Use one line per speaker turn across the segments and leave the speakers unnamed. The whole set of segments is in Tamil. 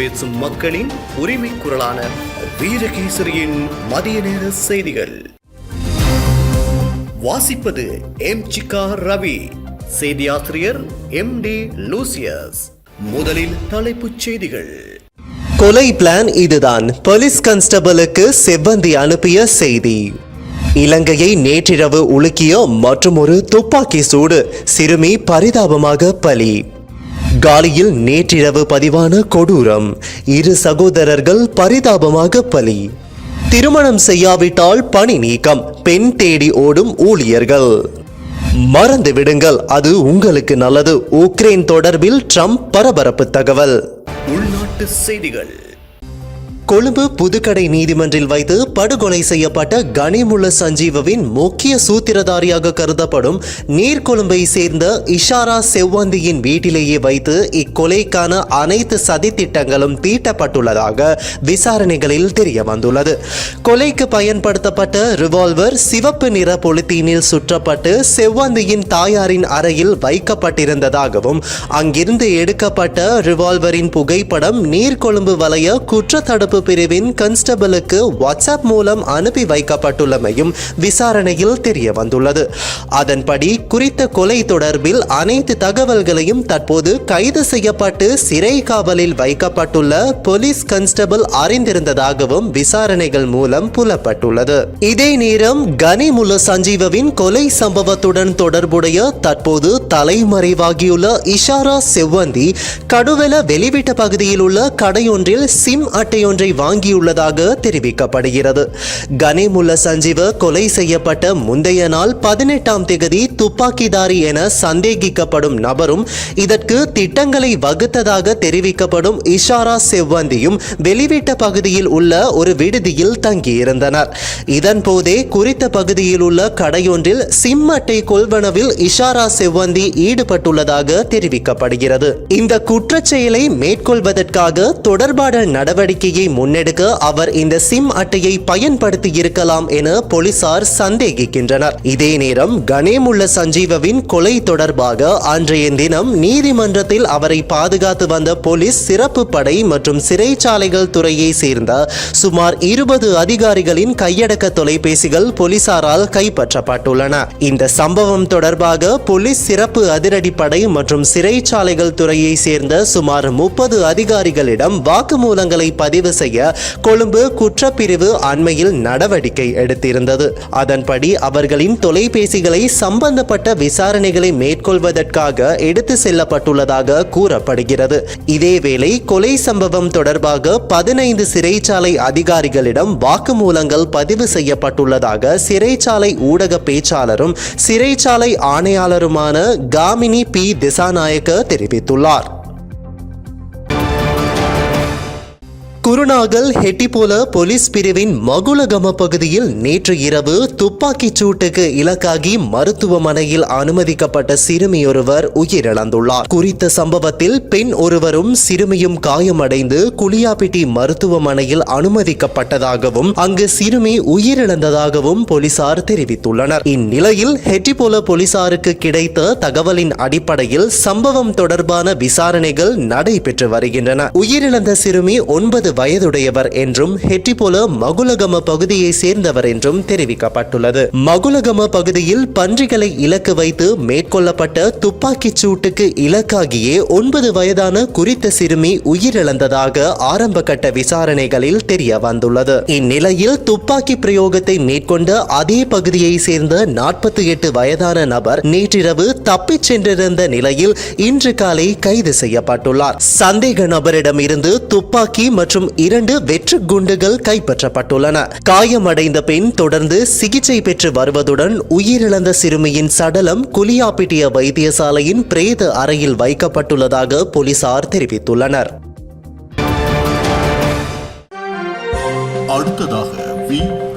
பேசும் மக்களின் உரிமை குரலான வீரகேசரியின் மதிய நேர செய்திகள். வாசிப்பது எம் சிக்கா ரவி செய்தியாசிரியர் எம் டி லூசியஸ். முதலில் தலைப்புச் செய்திகள்.
கொலை பிளான் இதுதான் போலீஸ் கான்ஸ்டபிளுக்கு செவ்வந்தி அனுப்பிய செய்தி. இலங்கையை நேற்றிரவு உலுக்கிய மற்றும் ஒரு துப்பாக்கி சூடு சிறுமி பரிதாபமாக பலி. காலியில் நேற்றிரவு பதிவான கொடூரம். இரு சகோதரர்கள் பரிதாபமாக பலி. திருமணம் செய்யாவிட்டால் பணி நீக்கம். பெண் தேடி ஓடும் ஊழியர்கள். மறந்து விடுங்கள் அது உங்களுக்கு நல்லது. உக்ரைன் தொடர்பில் ட்ரம்ப் பரபரப்பு தகவல்.
உள்நாட்டு செய்திகள்.
கொழும்பு புதுக்கடை நீதிமன்றில் வைத்து படுகொலை செய்யப்பட்ட கனிமுள்ள சஞ்சீவவின் முக்கிய சூத்திரதாரியாக கருதப்படும் நீர்கொழும்பை சேர்ந்த இஷாரா செவ்வந்தியின் வீட்டிலேயே வைத்து இக்கொலைக்கான அனைத்து சதித்திட்டங்களும் தீட்டப்பட்டுள்ளதாக விசாரணைகளில் தெரிய வந்துள்ளது கொலைக்கு பயன்படுத்தப்பட்ட ரிவால்வர் சிவப்பு நிற பொலித்தீனில் சுற்றப்பட்டு செவ்வந்தியின் தாயாரின் அறையில் வைக்கப்பட்டிருந்ததாகவும் அங்கிருந்து எடுக்கப்பட்ட ரிவால்வரின் புகைப்படம் நீர்கொழும்பு வலய குற்றத்தடுப்பு பிரிவின் கான்ஸ்டபிளுக்கு வாட்ஸ்அப் மூலம் அனுப்பி வைக்கப்பட்டுள்ளமையும் விசாரணையில் தெரிய வந்துள்ளது அதன்படி குறித்த கொலை தொடர்பில் அனைத்து தகவல்களையும் தற்போது கைது செய்யப்பட்டு சிறை காவலில் வைக்கப்பட்டுள்ள போலீஸ் கான்ஸ்டபிள் அறிந்திருந்ததாகவும் விசாரணைகள் மூலம் புலப்பட்டுள்ளது. இதே நேரம் கனிமுல சஞ்சீவவின் கொலை சம்பவத்துடன் தொடர்புடைய தற்போது தலைமறைவாகியுள்ள இஷாரா செவ்வந்தி கடுவெல வெளிவிட்ட பகுதியில் உள்ள கடையொன்றில் சிம் அட்டையொன்றை வாங்கியுள்ளதாக தெரிவிக்கப்படுகிறது. வருகிறது கனிமுல்ல சஞ்சீவ கொலை செய்யப்பட்ட முந்தைய நாள் பதினெட்டாம் தேதி துப்பாக்கிதாரி என சந்தேகிக்கப்படும் நபரும் இதற்கு திட்டங்களை வகுத்ததாக தெரிவிக்கப்படும் இஷாரா செவ்வந்தியும் வெளிவிட்ட பகுதியில் உள்ள ஒரு விடுதியில் தங்கியிருந்தனர். இதன் போதே குறித்த பகுதியில் உள்ள கடையொன்றில் சிம் அட்டை கொள்வனவில் இஷாரா செவ்வந்தி ஈடுபட்டுள்ளதாக தெரிவிக்கப்படுகிறது. இந்த குற்றச்செயலை மேற்கொள்வதற்காக தொடர்பான நடவடிக்கையை முன்னெடுக்க அவர் இந்த சிம் அட்டையை பயன்படுத்தி இருக்கலாம் என போலீசார் சந்தேகிக்கின்றனர். இதே நேரம் கணேமுள்ள சஞ்சீவவின் கொலை தொடர்பாக அன்றைய தினம் நீதிமன்றத்தில் அவரை பாதுகாத்து வந்த போலீஸ் சிறப்பு படை மற்றும் சிறைச்சாலைகள் துறையை சேர்ந்த சுமார் இருபது அதிகாரிகளின் கையடக்க தொலைபேசிகள் போலீசாரால் கைப்பற்றப்பட்டுள்ளன. இந்த சம்பவம் தொடர்பாக போலீஸ் சிறப்பு அதிரடிப்படை மற்றும் சிறைச்சாலைகள் துறையை சேர்ந்த சுமார் முப்பது அதிகாரிகளிடம் வாக்குமூலங்களை பதிவு செய்ய கொழும்பு குற்றப்பிரிவு அண்மையில் நடவடிக்கை எடுத்திருந்தது. அதன்படி அவர்களின் தொலைபேசிகளை சம்பந்தப்பட்ட விசாரணைகளை மேற்கொள்வதற்காக எடுத்து செல்லப்பட்டுள்ளதாக கூறப்படுகிறது. இதேவேளை கொலை சம்பவம் தொடர்பாக பதினைந்து சிறைச்சாலை அதிகாரிகளிடம் வாக்குமூலங்கள் பதிவு செய்யப்பட்டுள்ளதாக சிறைச்சாலை ஊடக பேச்சாளரும் சிறைச்சாலை ஆணையாளருமான காமினி பி. திசாநாயக்க தெரிவித்துள்ளார். குருநாகல் ஹெட்டிபோல போலீஸ் பிரிவின் மகுலகம பகுதியில் நேற்று இரவு துப்பாக்கிச் சூட்டுக்கு இலக்காகி மருத்துவமனையில் அனுமதிக்கப்பட்ட சிறுமியொருவர் உயிரிழந்துள்ளார். குறித்த சம்பவத்தில் பெண் ஒருவரும் சிறுமியும் காயமடைந்து குளியாப்பிட்டி மருத்துவமனையில் அனுமதிக்கப்பட்டதாகவும் அங்கு சிறுமி உயிரிழந்ததாகவும் போலீசார் தெரிவித்துள்ளனர். இந்நிலையில் ஹெட்டிபோல போலீசாருக்கு கிடைத்த தகவலின் அடிப்படையில் சம்பவம் தொடர்பான விசாரணைகள் நடைபெற்று வருகின்றன. உயிரிழந்த சிறுமி ஒன்பது வயதுடையவர் என்றும் ஹெட்டிபோல மகுலகம பகுதியை சேர்ந்தவர் என்றும் தெரிவிக்கப்பட்டுள்ளது. மகுலகம பகுதியில் பன்றிகளை இலக்கு வைத்து மேற்கொள்ளப்பட்ட துப்பாக்கிச் சூட்டுக்கு இலக்காகியே ஒன்பது வயதான குறித்த சிறுமி உயிரிழந்ததாக ஆரம்ப கட்ட விசாரணைகளில் தெரிய வந்துள்ளது. இந்நிலையில் துப்பாக்கி பிரயோகத்தை மேற்கொண்ட அதே பகுதியை சேர்ந்த நாற்பத்தி எட்டு வயதான நபர் நேற்றிரவு தப்பிச் சென்றிருந்த நிலையில் இன்று காலை கைது செய்யப்பட்டுள்ளார். சந்தேக நபரிடம் இருந்து துப்பாக்கி மற்றும் இரண்டு வெற்று குண்டுகள் கைப்பற்றப்பட்டுள்ளன. காயமடைந்த பெண் தொடர்ந்து சிகிச்சை பெற்று வருவதுடன் உயிரிழந்த சிறுமியின் சடலம் குலியாப்பிட்டிய வைத்தியசாலையின் பிரேத அறையில் வைக்கப்பட்டுள்ளதாக போலீசார் தெரிவித்துள்ளனர்.
அடுத்ததாக வி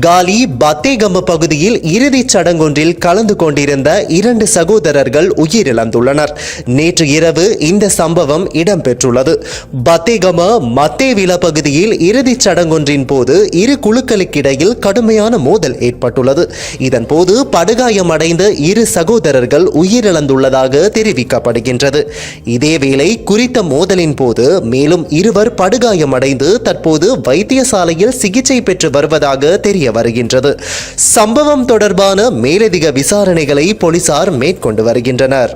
காலி பத்தேகம பகுதியில் இறுதிச் சடங்கொன்றில் கலந்து கொண்டிருந்த இரண்டு சகோதரர்கள் உயிரிழந்துள்ளனர். நேற்று இரவு இந்த சம்பவம் இடம்பெற்றுள்ளது. பத்தேகம மத்தேவில பகுதியில் இறுதிச் சடங்கொன்றின் போது இரு குழுக்களுக்கிடையில் கடுமையான மோதல் ஏற்பட்டுள்ளது. இதன் போது படுகாயமடைந்த இரு சகோதரர்கள் உயிரிழந்துள்ளதாக தெரிவிக்கப்படுகின்றது. இதேவேளை குறித்த மோதலின் போது மேலும் இருவர் படுகாயமடைந்து தற்போது வைத்தியசாலையில் சிகிச்சை பெற்று வருவதாக தெரிய வருகின்றது. சம்பவம் தொடர்பான மேலதிக விசாரணைகளை போலீசார் மேற்கொண்டு வருகின்றனர்.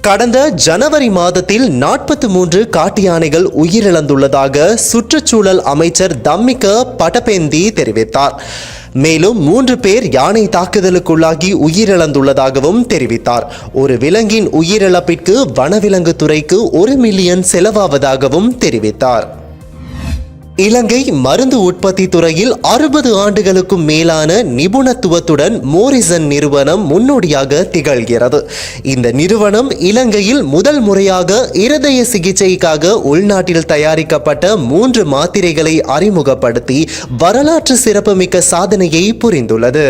கடந்த ஜனவரி மாதத்தில் நாற்பத்தி மூன்று காட்டு யானைகள் உயிரிழந்துள்ளதாக சுற்றுச்சூழல் அமைச்சர் தம்மிக பட்டபேந்தி தெரிவித்தார். மேலும் மூன்று பேர் யானை தாக்குதலுக்குள்ளாகி உயிரிழந்துள்ளதாகவும் தெரிவித்தார். ஒரு விலங்கின் உயிரிழப்பிற்கு வனவிலங்கு துறைக்கு ஒரு மில்லியன் செலவாவதாகவும் தெரிவித்தார். இலங்கை மருந்து உற்பத்தி துறையில் அறுபது ஆண்டுகளுக்கும் மேலான நிபுணத்துவத்துடன் மோரிசன் நிறுவனம் முன்னோடியாக திகழ்கிறது. இந்த நிறுவனம் இலங்கையில் முதல் முறையாக இருதய சிகிச்சைக்காக உள்நாட்டில் தயாரிக்கப்பட்ட மூன்று மாத்திரைகளை அறிமுகப்படுத்தி வரலாற்று சிறப்புமிக்க சாதனையை புரிந்துள்ளது.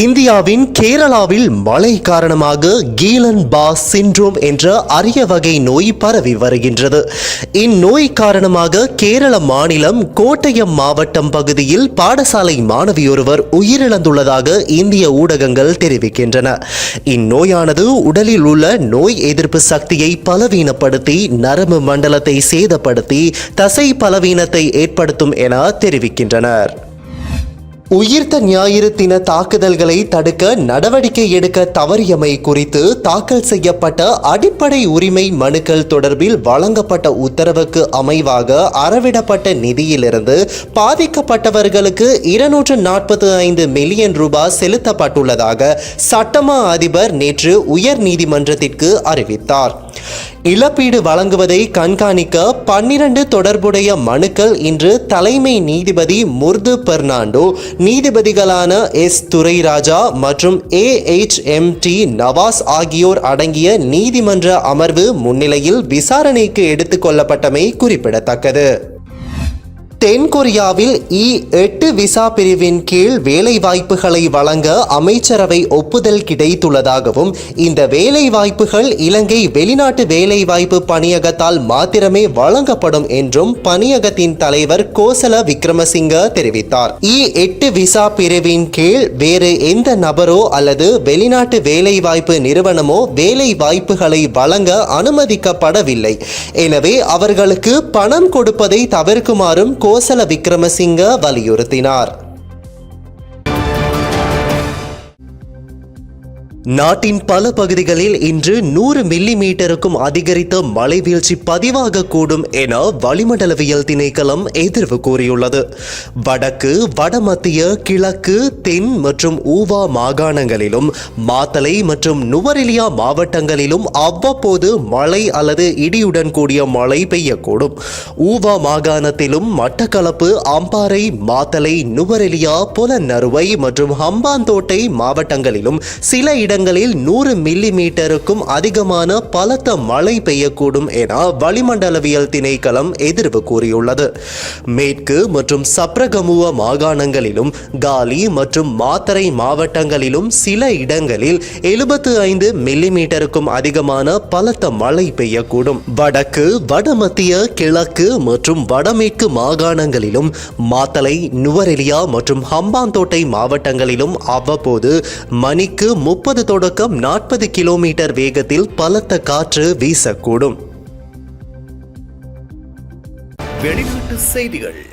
இந்தியாவின் கேரளாவில் மழை காரணமாக கீலன் பாஸ் சிண்ட்ரோம் என்ற அரிய வகை நோய் பரவி வருகின்றது. இந்நோய் காரணமாக கேரள மாநிலம் கோட்டயம் மாவட்டம் பகுதியில் பாடசாலை மாணவியொருவர் உயிரிழந்துள்ளதாக இந்திய ஊடகங்கள் தெரிவிக்கின்றன. இந்நோயானது உடலில் உள்ள நோய் எதிர்ப்பு சக்தியை பலவீனப்படுத்தி நரம்பு மண்டலத்தை சேதப்படுத்தி தசை பலவீனத்தை ஏற்படுத்தும் என தெரிவிக்கின்றனர். உயிர்த்த ஞாயிறு தின தாக்குதல்களை தடுக்க நடவடிக்கை எடுக்க தவறியமை குறித்து தாக்கல் செய்யப்பட்ட அடிப்படை உரிமை மனுக்கள் தொடர்பில் வழங்கப்பட்ட உத்தரவுக்கு அமைவாக அறவிடப்பட்ட நிதியிலிருந்து பாதிக்கப்பட்டவர்களுக்கு இருநூற்று நாற்பத்தி ஐந்து மில்லியன் ரூபாய் செலுத்தப்பட்டுள்ளதாக சட்டமா அதிபர் நேற்று உயர் நீதிமன்றத்திற்கு அறிவித்தார். இழப்பீடு வழங்குவதை கண்காணிக்க பன்னிரண்டு தொடர்புடைய மனுக்கள் இன்று தலைமை நீதிபதி முர்து பெர்னாண்டோ நீதிபதிகளான எஸ். துரைராஜா மற்றும் A H M D Nawaz ஆகியோர் அடங்கிய நீதிமன்ற அமர்வு முன்னிலையில் விசாரணைக்கு எடுத்துக்கொள்ளப்பட்டமை குறிப்பிடத்தக்கது. தென்கொரியாவில் இ எட்டு விசா பிரிவின் கீழ் வேலை வாய்ப்புகளை வழங்க அமைச்சரவை ஒப்புதல் கிடைத்துள்ளதாகவும் இந்த வேலை வாய்ப்புகள் இலங்கை வெளிநாட்டு வேலைவாய்ப்பு பணியகத்தால் மாத்திரமே வழங்கப்படும் என்றும் பணியகத்தின் தலைவர் கோசல விக்ரமசிங்க தெரிவித்தார். இ எட்டு விசா பிரிவின் கீழ் வேறு எந்த நபரோ அல்லது வெளிநாட்டு வேலைவாய்ப்பு நிறுவனமோ வேலை வாய்ப்புகளை வழங்க அனுமதிக்கப்படவில்லை. எனவே அவர்களுக்கு பணம் கொடுப்பதை தவிர்க்குமாறும் கோசல விக்ரமசிங்க வலியுறுத்தினார். நாட்டின் பல பகுதிகளில் இன்று நூறு மில்லி மீட்டருக்கும் அதிகரித்த மழை வீழ்ச்சி பதிவாகக்கூடும் என வளிமண்டலவியல் திணைக்களம் எதிர்வு கூறியுள்ளது. வடக்கு வடமத்திய கிழக்கு தென் மற்றும் ஊவா மாகாணங்களிலும் மாத்தலை மற்றும் நுவரெலியா மாவட்டங்களிலும் அவ்வப்போது மழை அல்லது இடியுடன் கூடிய மழை பெய்யக்கூடும். ஊவா மாகாணத்திலும் மட்டக்களப்பு அம்பாறை மாத்தலை நுவரெலியா புலநறுவை மற்றும் ஹம்பாந்தோட்டை மாவட்டங்களிலும் சில இடங்களில் நூறு மில்லி மீட்டருக்கும் அதிகமான பலத்த மழை பெய்யக்கூடும் என வளிமண்டலவியல் திணைக்களம் எதிர்வு கூறியுள்ளது. மேற்கு மற்றும் சப்ரகமுவ மாகாணங்களிலும் காலி மற்றும் மாத்தரை மாவட்டங்களிலும் சில இடங்களில் எழுபத்து ஐந்து மில்லி மீட்டருக்கும் அதிகமான பலத்த மழை பெய்யக்கூடும். வடக்கு வடமத்திய கிழக்கு மற்றும் வடமேற்கு மாகாணங்களிலும் மாத்தலை நுவரெலியா மற்றும் ஹம்பாந்தோட்டை மாவட்டங்களிலும் அவ்வப்போது மணிக்கு முப்பது தொடக்கம் நாற்பது கிலோமீட்டர் வேகத்தில் பலத்த காற்று வீசக்கூடும்.
வெளிநாட்டு செய்திகள்.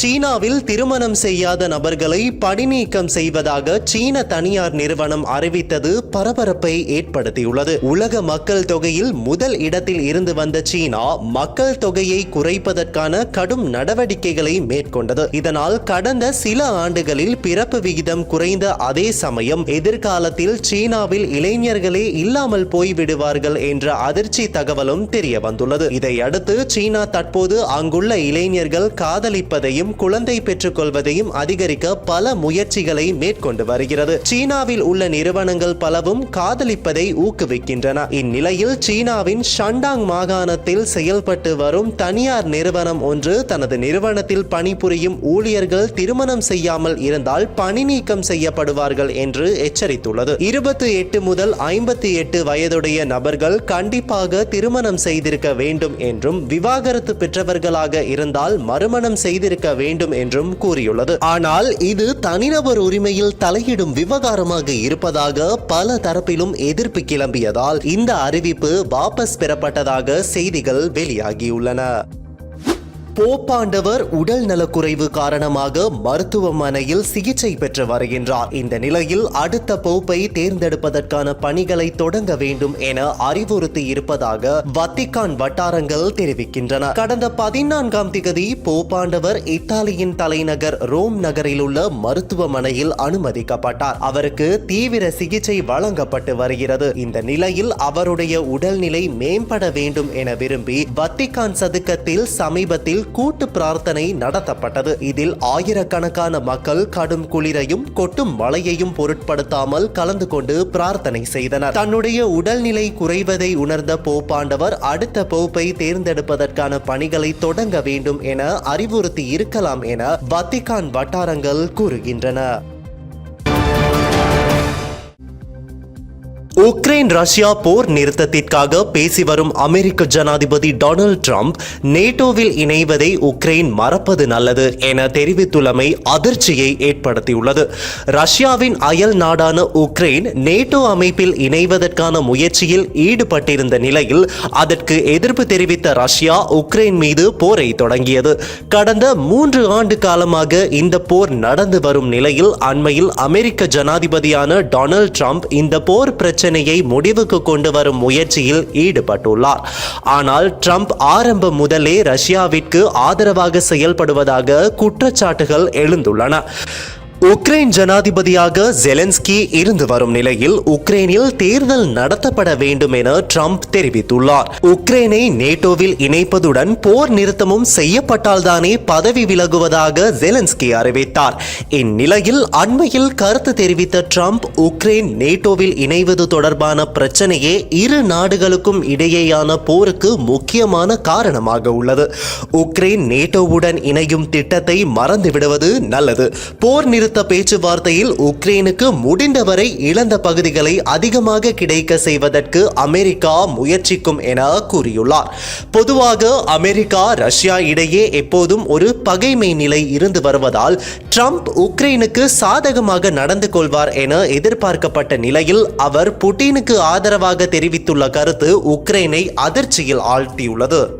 சீனாவில் திருமணம் செய்யாத நபர்களை பணிநீக்கம் செய்வதாக சீன தனியார் நிறுவனம் அறிவித்தது பரபரப்பை ஏற்படுத்தியுள்ளது. உலக மக்கள் தொகையில் முதல் இடத்தில் இருந்து வந்த சீனா மக்கள் தொகையை குறைப்பதற்கான கடும் நடவடிக்கைகளை மேற்கொண்டது. இதனால் கடந்த சில ஆண்டுகளில் பிறப்பு விகிதம் குறைந்த அதே சமயம் எதிர்காலத்தில் சீனாவில் இளைஞர்களே இல்லாமல் போய்விடுவார்கள் என்ற அதிர்ச்சி தகவலும் தெரிய வந்துள்ளது இதையடுத்து சீனா தற்போது அங்குள்ள இளைஞர்கள் காதலிப்பதையும் பெறுவதையும் குழந்தை பெற்றுக்கொள்வதையும் அதிகரிக்க பல முயற்சிகளை மேற்கொண்டு வருகிறது. சீனாவில் உள்ள நிறுவனங்கள் பலவும் காதலிப்பதை ஊக்குவிக்கின்றன. இந்நிலையில் சீனாவின் ஷண்டாங் மாகாணத்தில் செயல்பட்டு வரும் தனியார் நிறுவனம் ஒன்று தனது நிறுவனத்தில் பணிபுரியும் ஊழியர்கள் திருமணம் செய்யாமல் இருந்தால் பணி நீக்கம் செய்யப்படுவார்கள் என்று எச்சரித்துள்ளது. இருபத்தி எட்டு முதல் ஐம்பத்தி எட்டு வயதுடைய நபர்கள் கண்டிப்பாக திருமணம் செய்திருக்க வேண்டும் என்றும் விவாகரத்து பெற்றவர்களாக இருந்தால் மறுமணம் செய்திருக்க வேண்டும் என்றும் கூறியுள்ளது. ஆனால் இது தனிநபர் உரிமையில் தலையிடும் விவகாரமாக இருப்பதாக பல தரப்பிலும் எதிர்ப்பு கிளம்பியதால் இந்த அறிவிப்பு வாபஸ் பெறப்பட்டதாக செய்திகள் வெளியாகியுள்ளன. போப்பாண்டவர் உடல் நலக்குறைவு காரணமாக மருத்துவமனையில் சிகிச்சை பெற்று வருகின்றார். இந்த நிலையில் அடுத்த போப்பை தேர்ந்தெடுப்பதற்கான பணிகளை தொடங்க வேண்டும் என அறிவுறுத்தி இருப்பதாக வத்திக்கான் வட்டாரங்கள் தெரிவிக்கின்றன. கடந்த பதினான்காம் திகதி போப்பாண்டவர் இத்தாலியின் தலைநகர் ரோம் நகரில் உள்ள மருத்துவமனையில் அனுமதிக்கப்பட்டார். அவருக்கு தீவிர சிகிச்சை வழங்கப்பட்டு வருகிறது. இந்த நிலையில் அவருடைய உடல்நிலை மேம்பட வேண்டும் என விரும்பி வத்திக்கான் சதுக்கத்தில் சமீபத்தில் கூட்டு பிரார்த்தனை நடத்தப்பட்டது. இதில் ஆயிரக்கணக்கான மக்கள் கடும் குளிரையும் கொட்டும் மழையையும் பொருட்படுத்தாமல் கலந்து கொண்டு பிரார்த்தனை செய்தனர். தன்னுடைய உடல்நிலை குறைவதை உணர்ந்த போப்பாண்டவர் அடுத்த போப்பை தேர்ந்தெடுப்பதற்கான பணிகளை தொடங்க வேண்டும் என அறிவுறுத்தி இருக்கலாம் என வத்திகான் வட்டாரங்கள் கூறுகின்றன. உக்ரைன் ரஷ்யா போர் நிறுத்தத்திற்காக பேசி வரும் அமெரிக்க ஜனாதிபதி டொனால்ட் ட்ரம்ப் நேட்டோவில் இணைவதை உக்ரைன் மறப்பது நல்லது என தெரிவித்துள்ளமை அதிர்ச்சியை ஏற்படுத்தியுள்ளது. ரஷ்யாவின் அயல் நாடான உக்ரைன் நேட்டோ அமைப்பில் இணைவதற்கான முயற்சியில் ஈடுபட்டிருந்த நிலையில் அதற்கு எதிர்ப்பு தெரிவித்த ரஷ்யா உக்ரைன் மீது போரை தொடங்கியது. கடந்த மூன்று ஆண்டு காலமாக இந்த போர் நடந்து வரும் நிலையில் அண்மையில் அமெரிக்க ஜனாதிபதியான டொனால்ட் ட்ரம்ப் இந்த போர் பிரச்சனையை முடிவுக்கு கொண்டு வரும் முயற்சியில் ஈடுபட்டுள்ளார். ஆனால் ட்ரம்ப் ஆரம்பம் முதலே ரஷ்யாவிற்கு ஆதரவாக செயல்படுவதாக குற்றச்சாட்டுகள் எழுந்துள்ளன. உக்ரைன் ஜனாதிபதியாக ஜெலன்ஸ்கி இருந்து வரும் நிலையில் உக்ரைனில் தேர்தல் நடத்தப்பட வேண்டும் என ட்ரம்ப் தெரிவித்துள்ளார். உக்ரைனை நேட்டோவில் இணைப்பதுடன் போர் நிறுத்தமும் செய்யப்பட்டால்தானே பதவி விலகுவதாக ஜெலன்ஸ்கி அறிவித்தார். இந்நிலையில் அண்மையில் கருத்து தெரிவித்த ட்ரம்ப் உக்ரைன் நேட்டோவில் இணைவது தொடர்பான பிரச்சனையே இரு நாடுகளுக்கும் இடையேயான போருக்கு முக்கியமான காரணமாக உள்ளது. உக்ரைன் நேட்டோவுடன் இணையும் திட்டத்தை மறந்து விடுவது நல்லது. போர் நிறுத்த பேச்சுவார்த்தையில் உக்ரைனுக்கு முடிந்தவரை இழந்த பகுதிகளை அதிகமாக கிடைக்க செய்வதற்கு அமெரிக்கா முயற்சிக்கும் என கூறியுள்ளார். பொதுவாக அமெரிக்கா ரஷ்யா இடையே எப்போதும் ஒரு பகைமை நிலை இருந்து வருவதால் ட்ரம்ப் உக்ரைனுக்கு சாதகமாக நடந்து கொள்வார் என எதிர்பார்க்கப்பட்ட நிலையில் அவர் புட்டினுக்கு ஆதரவாக தெரிவித்துள்ள கருத்து உக்ரைனை அதிர்ச்சியில் ஆழ்த்தியுள்ளது.